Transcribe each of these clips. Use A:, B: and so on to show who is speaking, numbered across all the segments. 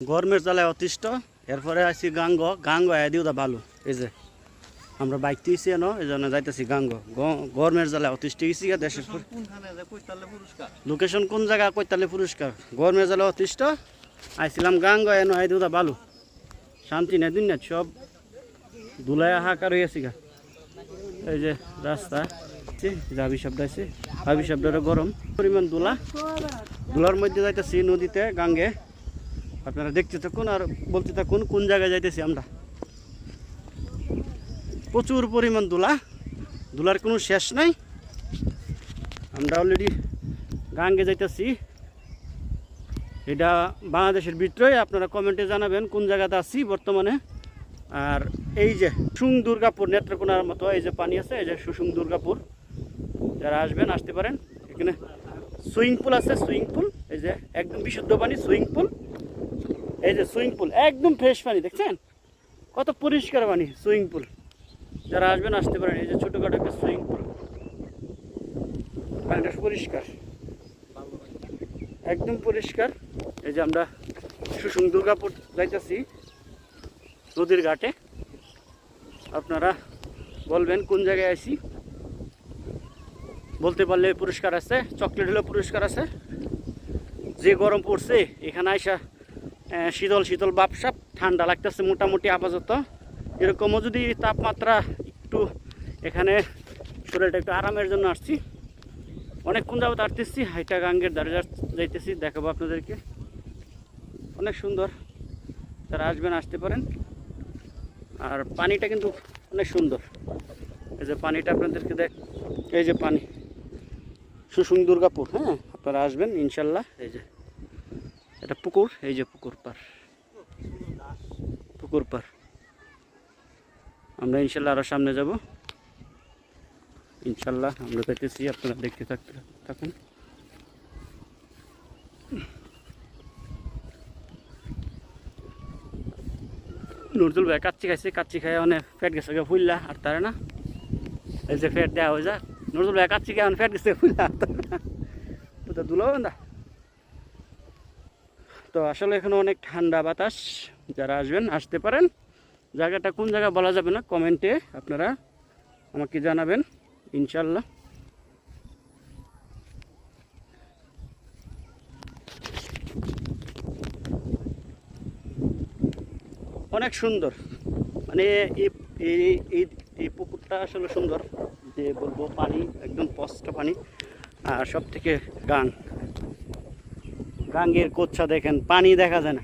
A: গরমের জ্বালায় অতিষ্ঠ। এরপরে আছি গাঙ্গ। গাঙ্গ এদিও দা ভালো এই যে আমরা বাইক তুইছি এনো এই জন্য যাইতেছি গাঙ্গ। গরমের জ্বালায় অতিষ্ঠ গেছি গা দেশের লোকেশন কোন জায়গা? কইতালে পুরস্কার। গরমের জ্বালায় অতিষ্ঠ। আইছিলাম গাঙ্গ এনো এদিও দা ভালো শান্তি নেই দিন না সব ধুলায় হাহাকার হয়েছি গা। এই যে রাস্তা। হাবি শব্দ আছে হাবি শব্দটা গরম। পরিমাণ দোলা দোলার মধ্যে যাইতেছি নদীতে গাঙ্গে। আপনারা দেখতে থাকুন আর বলতে থাকুন কোন জায়গায় যাইতেছি আমরা। প্রচুর পরিমাণ দোলা দোলার কোনো শেষ নাই। আমরা অলরেডি গাঙ্গে যাইতেছি। এটা বাংলাদেশের ভিতরে, আপনারা কমেন্টে জানাবেন কোন জায়গাতে আছি বর্তমানে। আর এই যে সুং দুর্গাপুর নেত্রকোনার মতো, এই যে পানি আছে, এই যে সুসুং দুর্গাপুর, যারা আসবেন, আসতে পারেন। এখানে সুইমিং পুল আছে সুইমিং পুল, এই যে একদম বিশুদ্ধ পানি সুইমিং পুল। এই যে সুইমিং পুল, একদম ফ্রেশ পানি, দেখছেন? কত পরিষ্কার পানি, সুইমিং পুল। যারা আসবেন, আসতে পারেন, এই যে ছোটোখাটো একটা সুইমিং পুল। পানিটা পরিষ্কার। একদম পরিষ্কার। এই যে আমরা সুসুং দুর্গাপুর যাইতেছি, নদীর ঘাটে। আপনারা বলবেন কোন জায়গায় আসি বলতে পারলে পুরস্কার আছে, চকলেট হলেও পুরস্কার আছে। যে গরম পড়ছে, এখানে আইসা শীতল শীতল বাপসাপ, ঠান্ডা লাগতেছে মোটামুটি আপাতত। এরকমও যদি তাপমাত্রা একটু এখানে শরীরটা একটু আরামের জন্য আসছি। অনেকক্ষণ যাবত আসতেছি, হাইটা গাঙ্গের ধারে যাইতেছি, দেখাবো আপনাদেরকে। অনেক সুন্দর তারা আসবেন, আসতে পারেন। আর পানিটা কিন্তু অনেক সুন্দর। এই যে পানিটা আপনাদেরকে দেখ, এই যে পানি। সুসুং দুর্গাপুর হ্যাঁ? আপনারা আসবেন, ইনশাল্লাহ। এই যে এটা পুকুর, এই যে পুকুর পার পুকুর পার আমরা ইনশাল্লাহ আরও সামনে যাব। ইনশাল্লাহ আমরা পেতেছি আপনারা দেখতে থাকতে থাকুন। নুরদুল ভাই কাচ্চি খাইছে, কাচ্চি খাই মানে ফ্যাট গেছে গা ফুললা আর তারা না। এই যে ফ্যাট দেওয়া হয়ে যা নুরদুল ভাই কাচ্চি খাই অনেক ফ্যাট গেছে ফুললা আর তারা না। দুলো না তো আসলে এখানে অনেক ঠান্ডা বাতাস, যারা আসবেন, আসতে পারেন। জায়গাটা কোন জায়গা বলা যাবে না, কমেন্টে আপনারা আমাকে জানাবেন ইনশাল্লাহ অনেক সুন্দর। মানে এই, এই- পুকুরটা আসলে সুন্দর, যে বলব পানি, একদম স্পষ্ট পানি, আর সব থেকে গাং গাঙ্গের কোচ্ছা দেখেন পানি দেখা যায় না।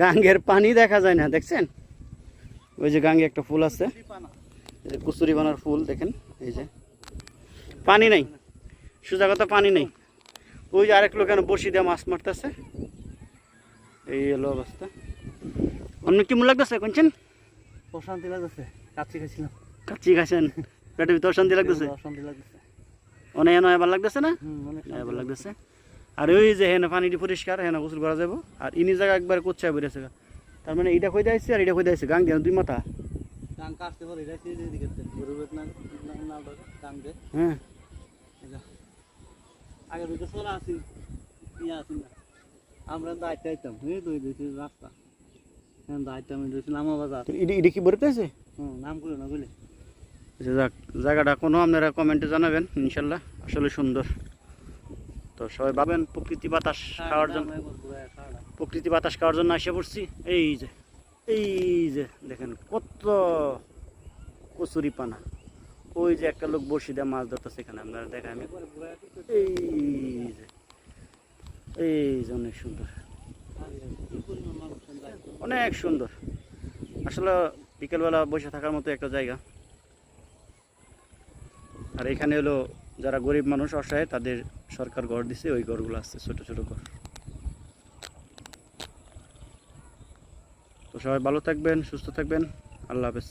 A: গাঙ্গের পানি দেখা যায় না দেখছেন? ওই যে গাঙ্গে একটা ফুল আছে। কুচুরি বানার ফুল দেখেন এই যে। পানি নেই সোজা কথা পানি নেই। ওই যে আরেক লোক বসি দিয়ে মাছ মারতেছে। এই হলো অবস্থা। অন্য কি মূল লাগতেছে কোনছেন
B: অশান্তি লাগতেছে কাচ্চি খাইছিলাম।
A: কাচ্চি খাইছেন? পেটের ভিতর শান্তি লাগতেছে?
B: অশান্তি লাগতেছে।
A: অনেক এনে এবার লাগতেছে না?
B: অনেক
A: এবার লাগতেছে। আর ওই যে হেনে পানিটি পরিষ্কার হেনে গোসল করা যাব আর ইনি জায়গা একবার কোচ্ছা বেড়েছে তার মানে এইটা কই দিয়েছে আর এটা কই দিয়েছে গাং দিয়ে দুই মাথা।
B: এটা
A: হ্যাঁ।
B: আগে দুটো সোলা আছি। ইয়া আছি না। আমরা দায়িত্ব আইতাম। দুই রাস্তা। হ্যাঁ দায়িত্ব আমি দিয়েছি বাজার
A: কি
B: হুম নাম করো না বুঝলে
A: আচ্ছা যাক। জায়গাটা কোনো আপনারা কমেন্টে জানাবেন ইনশাল্লাহ। আসলে সুন্দর। তো সবাই ভাবেন প্রকৃতি বাতাস খাওয়ার জন্য। প্রকৃতি বাতাস খাওয়ার জন্য এসে পড়ছি। এই যে এই যে দেখেন কত কচুরি পানা। ওই যে একটা লোক বসি দিয়ে মাছ ধরতেছে এখানে আপনারা দেখা আমি এই যে এই যে অনেক সুন্দর। অনেক সুন্দর। আসলে বিকেলবেলা বসে থাকার মতো একটা জায়গা। আর এখানে হলো যারা গরিব মানুষ অসহায় তাদের সরকার ঘর দিছে, ওই ঘরগুলো আসছে ছোট ছোট ঘর। তো সবাই ভালো থাকবেন, সুস্থ থাকবেন। আল্লাহ হাফেজ।